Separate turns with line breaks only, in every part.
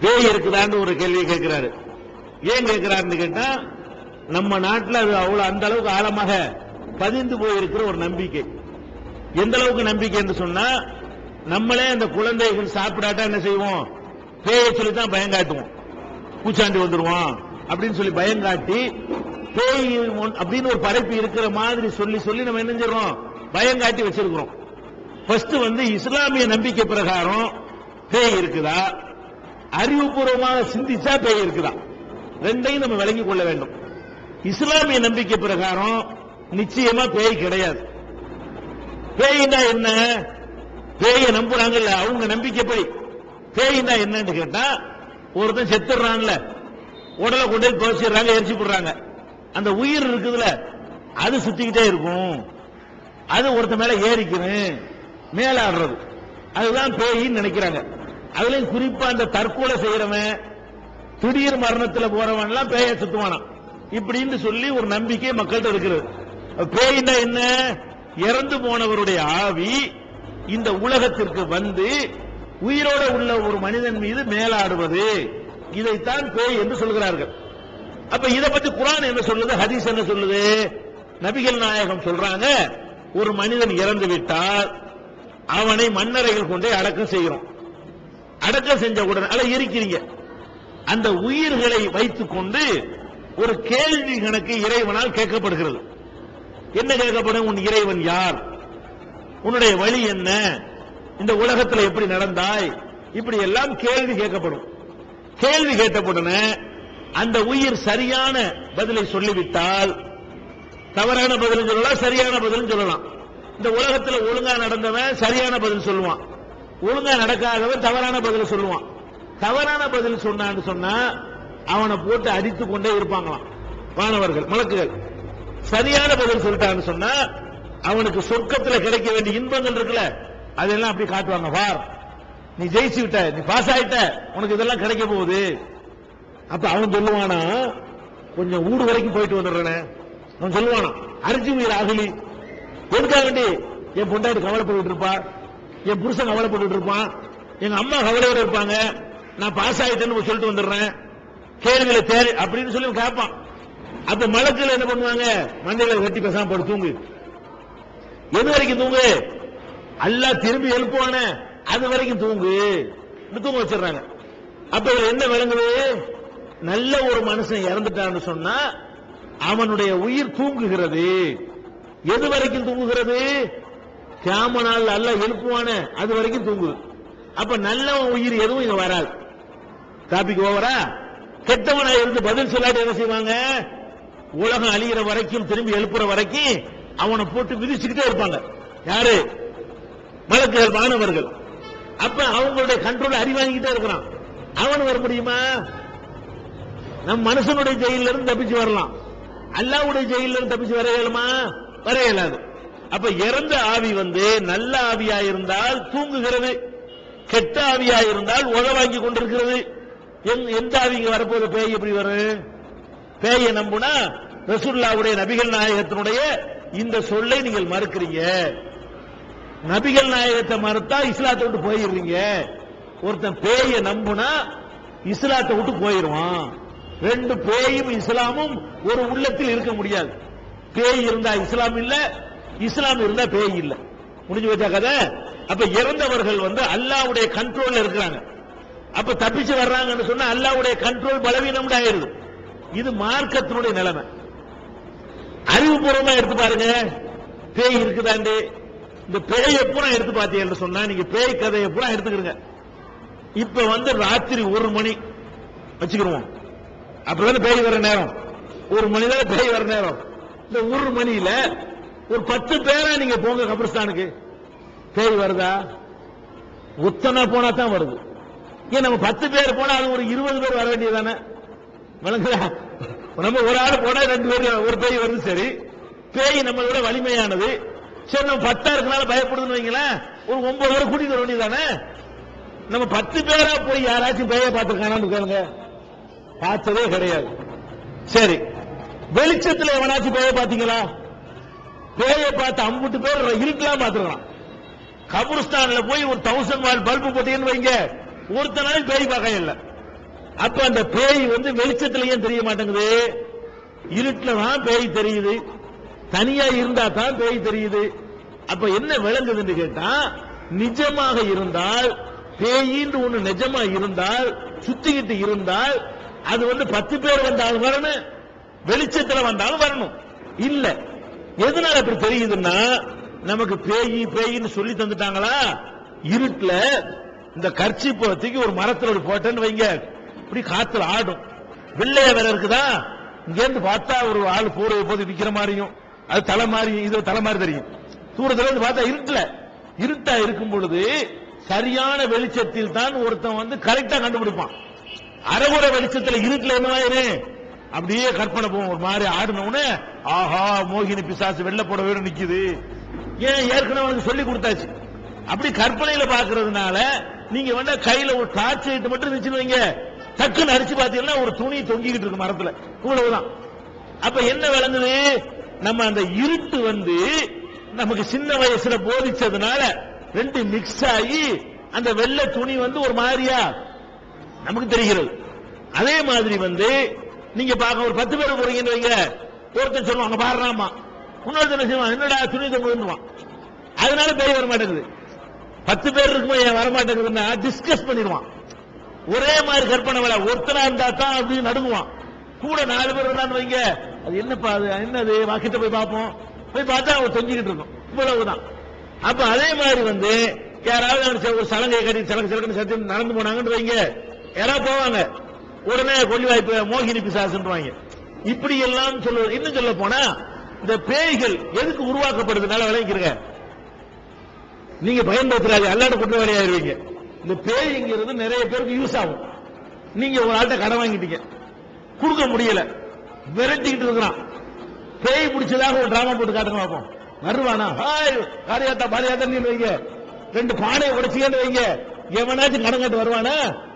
பேய் இருக்குதான்னு ஒரு கேள்வி கேட்கிறாரு. ஏன் கேட்கிறாருன்னு கேட்டா நம்ம நாட்டுல அது அவ்வளவு அந்த அளவுக்கு ஆழமாக பதிந்து போயிருக்கிற ஒரு நம்பிக்கை. எந்த அளவுக்கு நம்பிக்கை என்று சொன்னா நம்மளே அந்த குழந்தைகள் சாப்பிடாட்டா என்ன செய்வோம்? பேயை சொல்லி தான் பயம் காட்டுவோம். பூச்சாண்டி வந்துருவோம் அப்படின்னு சொல்லி பயம் காட்டி பேய் அப்படின்னு ஒரு படைப்பு இருக்கிற மாதிரி சொல்லி சொல்லி நம்ம என்ன செய்யறோம்? பயம் காட்டி வச்சிருக்கிறோம். ஃபர்ஸ்ட் வந்து இஸ்லாமிய நம்பிக்கை பிரகாரம் பேய் இருக்குதா? அறிவுபூர்வமாக சிந்திச்சா பேய் இருக்குதா? ரெண்டையும் நம்ம விளங்கிக் கொள்ள வேண்டும். இஸ்லாமிய நம்பிக்கை பிரகாரம் நிச்சயமா பேய் கிடையாது. பேய்னா என்ன? பேய நம்புறாங்கல்ல அவங்க நம்பிக்கைப்படி பேய்னா என்னன்னு கேட்டா ஒருத்தன் செத்துடுறான்ல உடலை கொண்டு போய் துவச்சிடுறாங்க எரிச்சு போடுறாங்க. அந்த உயிர் இருக்குதுல அது சுத்திக்கிட்டே இருக்கும். அது ஒருத்த மேல ஏறிக்கணும் மேலாடுறது. அதுதான் பேயின்னு நினைக்கிறாங்க. அதுலயும் குறிப்பா அந்த தற்கொலை செய்யறவன் திடீர் மரணத்துல போறவன் எல்லாம் பேய சுத்துவானாம் இப்படின்னு சொல்லி ஒரு நம்பிக்கை மக்கள்கிட்ட இருக்கிறது. பேய்னா என்ன? இறந்து போனவருடைய ஆவி இந்த உலகத்திற்கு வந்து உயிரோட உள்ள ஒரு மனிதன் மீது மேலாடுவது. இதைத்தான் பேய் என்று சொல்கிறார்கள். அப்ப இத பத்தி குரான் என்ன சொல்லுது? ஹதீஸ் என்ன சொல்லுது? நபிகள் நாயகம் சொல்றாங்க ஒரு மனிதன் இறந்து விட்டால் அவனை மன்னரைகள் கொண்டே அடக்கம் செய்கிறோம். அடக்கம் செஞ்ச உடனே அதை இருக்கிறீங்க. அந்த உயிர்களை வைத்துக் கொண்டு ஒரு கேள்வி கணக்கு இறைவனால் கேட்கப்படுகிறது. என்ன கேட்கப்படும்? உன் இறைவன் யார்? உன்னுடைய வழி என்ன? இந்த உலகத்தில் எப்படி நடந்தாய்? இப்படி எல்லாம் கேள்வி கேட்கப்படும். கேள்வி கேட்டப்படனே அந்த உயிர் சரியான பதிலை சொல்லிவிட்டால் தவறான பதில் சொல்லலாம் சரியான பதில் சொல்லலாம். இந்த உலகத்தில் ஒழுங்கா நடந்தவன் சரியான பதில் சொல்லுவான். ஒழுங்கா நடக்காதவன் தவறான பதில் சொல்லுவான். தவறான பதில் சொன்னான்னு சொன்னா அவனை போட்டு அடித்துக் கொண்டே இருப்பாங்களாம். மாணவர்கள் மலக்குகள். சரியான பதில் சொல்லிட்டான்னு சொன்னா அவனுக்கு சொர்க்கத்தில் கிடைக்க வேண்டிய இன்பங்கள் இருக்குல்ல அதெல்லாம் அப்படி காட்டுவாங்க. வார். நீ ஜெயிச்சு விட்ட நீ பாஸ் ஆயிட்ட உனக்கு இதெல்லாம் கிடைக்க போகுது. அப்ப அவன் சொல்லுவானா கொஞ்சம் ஊடு வரைக்கும் போயிட்டு வந்துடுறேன். அவன் சொல்லுவானா அரிசி உயிர் அகலி எதுக்காக வேண்டி என் பொண்டாட்டி கவலைப்பட்டு இருப்பா? என் புருஷன் கவலைப்பட்டு இருப்பான். எங்க அம்மா கவலையோட இருப்பாங்க. நான் பாஸ் ஆயிட்டேன்னு சொல்லிட்டு வந்துடுறேன். கேள்வியில தேர் அப்படின்னு சொல்லி கேட்பான். அப்ப மலக்குல என்ன பண்ணுவாங்க? மண்டையில கட்டி பேசாம போடு தூங்கு. எது வரைக்கும் தூங்கு? அல்லா திரும்பி எழுப்புவான. அது வரைக்கும் தூங்கு. தூங்க வச்சிடுறாங்க. அப்ப இதுல என்ன விளங்குது? நல்ல ஒரு மனுஷன் இறந்துட்டான்னு சொன்னா அவனுடைய உயிர் தூங்குகிறது. எது வரைக்கும் தூங்குகிறது? கேம நாள் அல்ல எழுப்புவானே அது வரைக்கும் தூங்குது அப்ப நல்லவன் உயிர் எதுவும் இங்க வராது. டாபிக் ஓவரா கெட்டவனா இருந்து பதில் சொல்லாட்டி என்ன செய்வாங்க? உலகம் அழிகிற வரைக்கும் திரும்பி எழுப்புற வரைக்கும் அவனை போட்டு விதிச்சுக்கிட்டே இருப்பாங்க. யாரு? மலக்குகள் மாணவர்கள். அப்ப அவங்களுடைய கண்ட்ரோல் அறிவாங்கிட்டே இருக்கிறான். அவன் வர முடியுமா? நம் மனுஷனுடைய ஜெயிலிருந்து தப்பிச்சு வரலாம். அல்லாவுடைய ஜெயிலிருந்து தப்பிச்சு வர இயலுமா? வர இயலாது அப்ப இறந்த ஆவி வந்து நல்ல ஆவியா இருந்தால் தூங்குகிறது கெட்ட ஆவியா இருந்தால் உழ வாங்கி கொண்டிருக்கிறது. எந்த- எந்த ஆவிங்க வரப்போது பேய் எப்படி வரும்? பேயை நம்புனா ரசுல்லாவுடைய நபிகள் நாயகத்தினுடைய இந்த சொல்லை நீங்கள் மறுக்கிறீங்க. நபிகள் நாயகத்தை மறுத்தா இஸ்லாத்தை விட்டு போயிடுறீங்க. ஒருத்தன் பேயை நம்புனா இஸ்லாத்தை விட்டு போயிடுவான். ரெண்டு பேயும் இஸ்லாமும் ஒரு உள்ளத்தில் இருக்க முடியாது. பேய் இருந்தா இஸ்லாம் இல்ல இஸ்லாம் இருந்தா பேய் இல்ல. முடிஞ்சு வச்சா கதை? அப்ப இறந்தவர்கள் வந்து அல்லாவுடைய கண்ட்ரோல்ல இருக்கிறாங்க. அப்ப தப்பிச்சு வர்றாங்கன்னு சொன்னா அல்லாவுடைய கண்ட்ரோல் பலவீனம் ஆயிருது இது மார்க்கத்தினுடைய நிலைமை. அறிவுபூர்வமா எடுத்து பாருங்க. பேய் இருக்குதாண்டு. இந்த பேயை பூரா எடுத்து பார்த்தீங்கன்னு சொன்னா நீங்க பேய் கதையை பூரா எடுத்துக்கிறீங்க இப்ப வந்து ராத்திரி ஒரு மணி வச்சுக்கிருவோம் அப்புறம் பேய் வர நேரம். ஒரு மணி தான் பேய் வர நேரம். இந்த ஒரு மணியில ஒரு பத்து பேரா நீங்க போங்க கபிரஸ்தானுக்கு. பேய் வருதா? உத்தனா போனா தான் வருது. ஏன் நம்ம பத்து பேர் போனா அது ஒரு இருபது பேர் வர வேண்டியதானே விளங்குதா? நம்ம ஒரு ஆள் போனா ரெண்டு பேர் ஒரு பேய் வருது சரி. பேய் நம்மளை விட வலிமையானது. சரி நம்ம பத்தா இருக்கனால பயப்படுதுன்னு வைங்களேன். ஒரு ஒன்பது பேர் கூட்டிட்டு வர வேண்டியதானே நம்ம பத்து பேரா போய் யாராச்சும் பேய பார்த்துருக்கானு கேளுங்க பார்த்ததே கிடையாது. சரி. வெளிச்சத்துல எவனாச்சும் பேய பாத்தீங்களா பேய பார்த்து அம்புட்டு பேர் இருக்கலாம் பார்த்துருக்கலாம். கபுரஸ்தான்ல போய் ஒரு தௌசண்ட் வால் பல்பு போட்டீங்கன்னு வைங்க. ஒருத்தனாலும் பேய் பார்க்க இல்ல. அப்ப அந்த பேய் வந்து வெளிச்சத்துல ஏன் தெரிய மாட்டேங்குது? இருட்டுல தான் பேய் தெரியுது. தனியா இருந்தா தான் பேய் தெரியுது. அப்ப என்ன விளங்குதுன்னு கேட்டா நிஜமாக இருந்தால் பேயின்னு ஒண்ணு நிஜமா இருந்தால் சுத்திக்கிட்டு இருந்தால் அது வந்து பத்து பேர் வந்தாலும் வரணும். வெளிச்சத்துல வந்தாலும் வரணும். இல்ல. எதனால அப்படி தெரியுதுன்னா நமக்கு பேய் பேயின்னு சொல்லி தந்துட்டாங்களா? இருட்டுல இந்த கர்ச்சி தூக்கி ஒரு மரத்துல ஒரு போட்டேன்னு வைங்க. இப்படி காத்துல ஆடும். வெள்ளைய வேற இருக்குதா? இங்க இருந்து பார்த்தா ஒரு ஆள் போற போது நிக்கிற மாதிரியும் அது தலை மாதிரி இது தலை மாதிரி தெரியும். தூரத்துல இருந்து பார்த்தா இருட்டுல. இருட்டா இருக்கும் பொழுது சரியான வெளிச்சத்தில் தான் ஒருத்தன் வந்து கரெக்டா கண்டுபிடிப்பான். அரைகுற வெளிச்சத்துல இருட்டுல என்னவாயிரு அப்படியே கற்பனை போவோம். ஒரு மாதிரி ஆடின உடனே ஆஹா மோகினி பிசாசு வெள்ள போடவே நிக்குது. ஏன் ஏற்கனவே அவனுக்கு சொல்லி கொடுத்தாச்சு? அப்படி கற்பனையில பாக்குறதுனால நீங்க வேணா கையில ஒரு டார்ச் லைட் மட்டும் இருந்துச்சுன்னு வைங்க. டக்குன்னு அரிச்சு பாத்தீங்கன்னா ஒரு துணி தொங்கிக்கிட்டு இருக்கு மரத்துல. இவ்வளவுதான். அப்ப என்ன விளங்குது? நம்ம அந்த இருட்டு வந்து நமக்கு சின்ன வயசுல போதிச்சதுனால ரெண்டு மிக்ஸ் ஆகி அந்த வெள்ளை துணி வந்து ஒரு மாதிரியா நமக்கு தெரிகிறது. அதே மாதிரி வந்து நீங்க பார்க்க ஒரு பத்து பேர் போறீங்கன்னு வைங்க. ஒருத்தன் சொல்லுவாங்க பாடுறாமா இன்னொருத்தன் என்ன செய்வான் என்னடா துணி தொங்குவான் அதனால பேய் வர மாட்டேங்குது பத்து பேர் இருக்கும்போது ஏன் வர மாட்டேங்குதுன்னா டிஸ்கஸ் பண்ணிடுவான். ஒரே மாதிரி கற்பனை வேலை. ஒருத்தனா இருந்தா தான் அப்படின்னு நடுங்குவான். கூட நாலு பேர் இருந்தான்னு வைங்க. அது என்னப்பா அது? என்னது? வாக்கிட்ட போய் பார்ப்போம். போய் பார்த்தா அவன் தொங்கிக்கிட்டு இருக்கும். இவ்வளவுதான். அப்ப அதே மாதிரி வந்து யாராவது ஒரு சலங்கை கட்டி சலங்கை சலங்கை சத்தியம் நடந்து போனாங்கன்னு வைங்க. யாராவது போவாங்க. உடனே கொல்லி வாய்ப்பு மோகினி பிசாசுன்றாங்க இப்படி எல்லாம் சொல்ல இன்னும் சொல்ல போனா இந்த பேய்கள் எதுக்கு உருவாக்கப்படுதுனால விளங்கிக்கிறங்க நீங்க பயன்படுத்துறாங்க அல்லாட குற்றவாளி விளையாடுவீங்க இந்த பேய்ங்கிறது நிறைய பேருக்கு யூஸ் ஆகும். நீங்க ஒரு ஆள்கிட்ட கடன் வாங்கிட்டீங்க. கொடுக்க முடியல. விரட்டிக்கிட்டு இருக்கிறான். பேய் பிடிச்சதாக ஒரு டிராமா போட்டு காட்டுங்க பார்ப்போம். வருவானா? ஹாய் காரியாத்தா பாரியாத்தா நீ வைங்க. ரெண்டு பானையை உடைச்சிக்கன்னு வைங்க. எவனாச்சும் கடன் கட்டு வருவானா?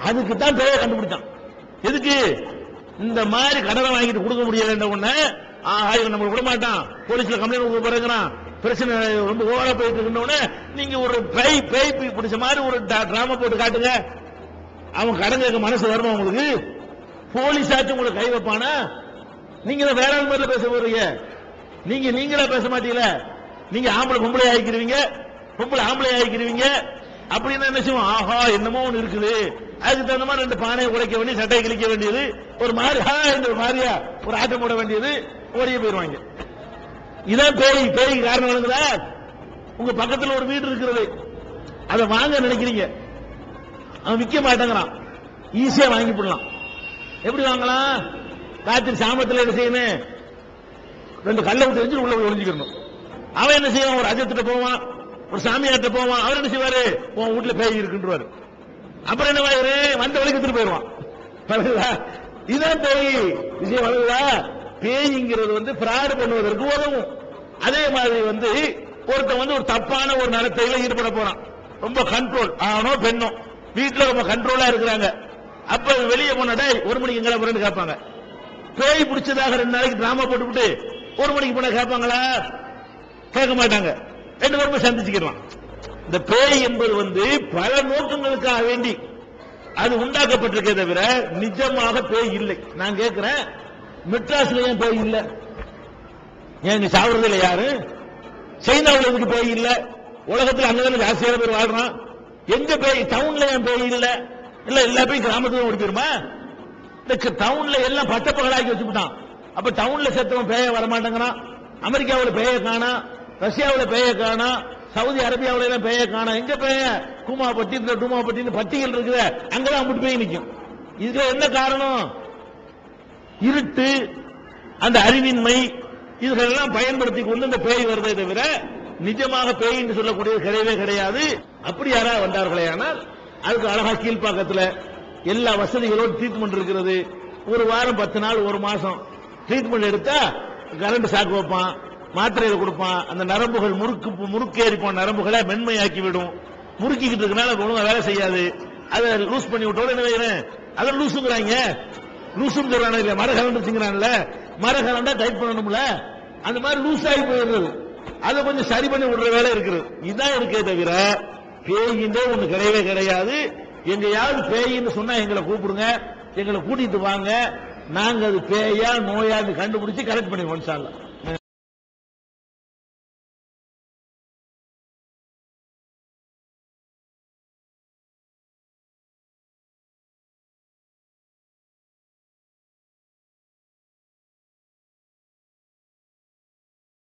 அதுக்கு தான் பேயை கண்டுபிடிச்சான். எதுக்கு? இந்த மாதிரி கடனை வாங்கிட்டு கொடுக்க முடியல உடனே ஆஹா இவன் நம்ம விட மாட்டான் போலீஸ்ல கம்ப்ளைண்ட் கொடுக்க பிரச்சனை ரொம்ப ஓவரா போயிட்டு இருந்தோடனே நீங்க ஒரு பை பை பிடிச்ச மாதிரி ஒரு டிராமா போட்டு காட்டுங்க. அவன் கடன் கேட்க மனசு வருமா உங்களுக்கு? போலீஸ் ஆச்சு உங்களுக்கு கை வைப்பானா? நீங்க வேற மாதிரில பேச போறீங்க. நீங்க நீங்களா பேச மாட்டீங்களா? நீங்க ஆம்பளை பொம்பளை ஆகிக்கிறீங்க பொம்பளை ஆம்பளை ஆகிக்கிறீங்க அப்படின்னு என்ன செய்வோம்? ஆஹா என்னமோ ஒண்ணு இருக்குது. அதுக்கு தகுந்த மாதிரி ரெண்டு பானையை உடைக்க வேண்டிய சட்டையை கிழிக்க வேண்டியது. ஒரு மாதிரி என்ற ஒரு மாதிரியா ஒரு ஆட்டம் போட வேண்டியது. ஓடியே போயிருவாங்க இதான் பேய். பேய் காரணம் வழங்குதா உங்க பக்கத்துல ஒரு வீடு இருக்கிறது. அதை வாங்க நினைக்கிறீங்க. அவன் விற்க மாட்டேங்கிறான். ஈஸியா வாங்கி போடலாம். எப்படி வாங்கலாம்? ராத்திரி சாமத்துல என்ன செய்யணும்? ரெண்டு கல்லை விட்டு வச்சு உள்ள ஒழிஞ்சுக்கணும் அவன் என்ன செய்வான்? ஒரு அஜத்திட்ட போவான். ஒரு சாமியார்ட்ட போவான் அவர் என்ன செய்வாரு? உன் வீட்டுல பேய் இருக்குன்றவாரு. அப்புறம் என்ன வாயிரு? வந்த வழிக்கு எடுத்துட்டு போயிடுவான். வழங்குதா இதான் பேய். விஷயம் வழங்குதா பேய்ங்கிறது வந்து பிராடு பண்ணுவதற்கு உதவும். அதே மாதிரி வந்து ஒருத்தன் வந்து ஒரு தப்பான ஒரு நடத்தையில ஈடுபட போறான். ரொம்ப கண்ட்ரோல் ஆனோ பெண்ணோ. வீட்டுல ரொம்ப கண்ட்ரோலா இருக்கிறாங்க. அப்ப வெளியே போனடா ஒரு மணிக்கு எங்களை போறேன்னு கேட்பாங்க. பேய் பிடிச்சதாக ரெண்டு நாளைக்கு டிராமா போட்டுவிட்டு ஒரு மணிக்கு போனா கேட்பாங்களா? கேட்க மாட்டாங்க. ரெண்டு பேருமே சந்திச்சுக்கலாம் இந்த பேய் என்பது வந்து பல நோக்கங்களுக்காக வேண்டி அது உண்டாக்கப்பட்டிருக்கே தவிர நிஜமாக பேய் இல்லை. நான் கேட்கிறேன் மெட்ராஸ்ல ஏன் பேய் இல்லை. ஏன் சாப்பிடுறது சாவறதுல யாரு? சைனாவில் எதுக்கு பேய் இல்ல? உலகத்தில் அங்கதான ஜாஸ்தியான பேர் வாழ்றான். எங்க பேய் டவுன்ல ஏன் பேய் இல்ல? இல்ல எல்லா பேயும் கிராமத்துல ஓடி போயிருமா இந்த டவுன்ல எல்லாம் பட்டப்பகலாக்கி வச்சுட்டான் அப்ப டவுன்ல செத்தவன் பேய வரமாட்டேங்கிறான். அமெரிக்காவில் பேய காணா ரஷ்யாவில் பெய காணா சவுதி அரேபியாவில எல்லாம் பெய காணா. எங்க பேய? கூமாப்பட்டி இந்த டூமாப்பட்டின்னு பட்டிகள் இருக்குது. அங்கதான் அம்பிட்டு போய் நிற்கும் இதுல என்ன காரணம்? இருட்டு அந்த அறிவின்மை இதுகளெல்லாம் பயன்படுத்தி கொண்டு இந்த பேய் வருதே தவிர நிஜமாக பேய் என்று சொல்லக்கூடியது கிடையவே கிடையாது. அப்படி யாராவது வந்தார்களே ஆனால் அதுக்கு அழகா கீழ்ப்பாக்கத்தில் எல்லா வசதிகளோடு ட்ரீட்மெண்ட் இருக்கிறது ஒரு வாரம் பத்து நாள் ஒரு மாசம் ட்ரீட்மெண்ட் எடுத்தா கரண்ட் சாக்கு வைப்பான். மாத்திரையில கொடுப்பான். அந்த நரம்புகள் முறுக்கு முறுக்கேறி போன நரம்புகளை மென்மையாக்கி விடும் முறுக்கிக்கிட்டு இருக்கனால ஒழுங்கா வேலை செய்யாது. அதை லூஸ் பண்ணி விட்டோட என்ன வைக்கிறேன் அதை லூசுங்கிறாங்க லூசும் சொல்றாங்க இல்ல மர மரகலண்டா மர டைட் பண்ணணும்ல. அந்த மாதிரி லூஸ் ஆகி போயிடுறது. அதை கொஞ்சம் சரி பண்ணி விடுற வேலை இருக்குது. இதுதான் இருக்கே தவிர பேயின்றே ஒண்ணு கிடையவே கிடையாது. எங்கேயாவது பேயின்னு சொன்னா எங்களை கூப்பிடுங்க. எங்களை கூட்டிட்டு வாங்க. நாங்க அது பேயா நோயான்னு கண்டுபிடிச்சு கரெக்ட் பண்ணிடுவோம் இன்ஷா